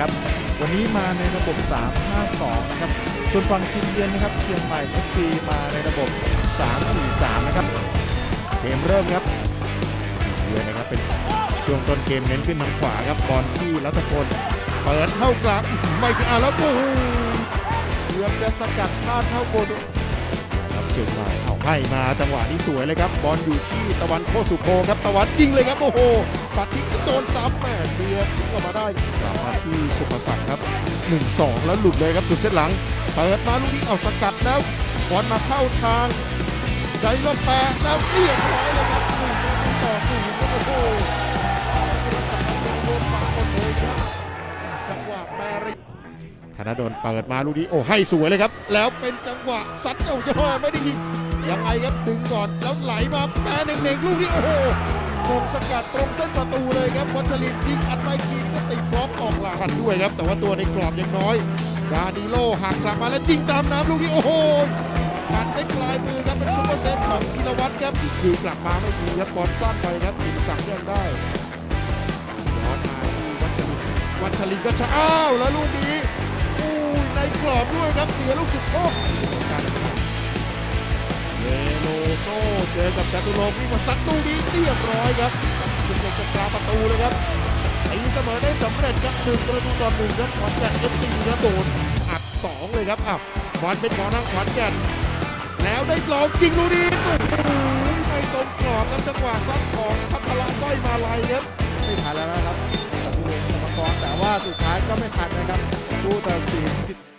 นะครับ วันนี้มาในระบบ 3-5-2 นะครับ ส่วนฝั่งทีมเยือนนะครับ เชียงใหม่ FC มาในระบบ 3-4-3 นะครับ เกมเริ่มครับเยือนนะครับเป็นช่วงต้นเกมเน้นขึ้นทางขวาครับบอลที่รัตพลเปิดเข้ากลางไม่ถึงอะแล้วโอ้โหเกือบจะสกัดพลาดเข้าโกรับ เชียงใหม่เอาให้มาจังหวะนี้สวยเลยครับบอลอยู่ที่ตะวันโคสุโพครับตะวันยิงเลยครับโอ้โหปัดทิ้งก็โดนซ้ำแม่เคลียร์ทิ้งออกมาได้กลับมาที่สุภศักดิ์ครับ 1-2 แล้วหลุดเลยครับสุดเส้นหลังเปิดมาลูกนี้เอาสกัดแล้วบอลมาเข้าทางได้ลแปะแล้วเรียบร้อยเลยครับหนึ่งต่อศูนย์โอ้โห ธนดลเปิดมาลูกนี้โอ้ให้สวยเลยครับ แล้วเป็นจังหวะซัดเอาย่อไม่ได้ยิงยังไงครับดึงก่อนแล้วไหลมาแปรเน่งๆลูกนี้โอ้โหตรงสกัดตรงเส้นประตูเลยครับวัชรินทร์ยิงอัดไปทีนี่ก็ติดบล็อกออกหลังทันด้วยครับ แต่ว่าตัวในกรอบยังน้อยดาดิโลหักกลับมาแล้วจิงตามน้ำลูกนี้โอ้โหปัดได้ปลายมือครับเป็นซุปเปอร์เซตของธีรวัตรครับคือกลับมาไม่ดีครับบอลสั้นไปครับติดสังยังได้ย้อนมาที่วัชรินทร์วัชรินทร์ก็ช้าอ้าวแล้วลูกนี้อู้ย ในกรอบด้วยครับเสียลูกจุดโทษเลโลโซเจอกับจตุรงค์วิ่งมาซัดลูกนี้เรียบร้อยครับจุดเด็กกลางประตูเลยครับตีเสมอได้สำเร็จครับหนึ่งประตูต่อหนึ่งครับขอนแก่นเอฟซีครับโดนอัดสองเลยครับอ้าวบอลเป็นของทางขอนแก่นแล้วได้ลองจริงดูดีไม่ตรงกรอบครับจังหวะซัดของพัทละสร้อยมาลัยครับไม่ทันแล้วนะครับตัดสินกรรมกรแต่ว่าสุดท้ายก็ไม่ทันนะครับ ผู้ตัดสิน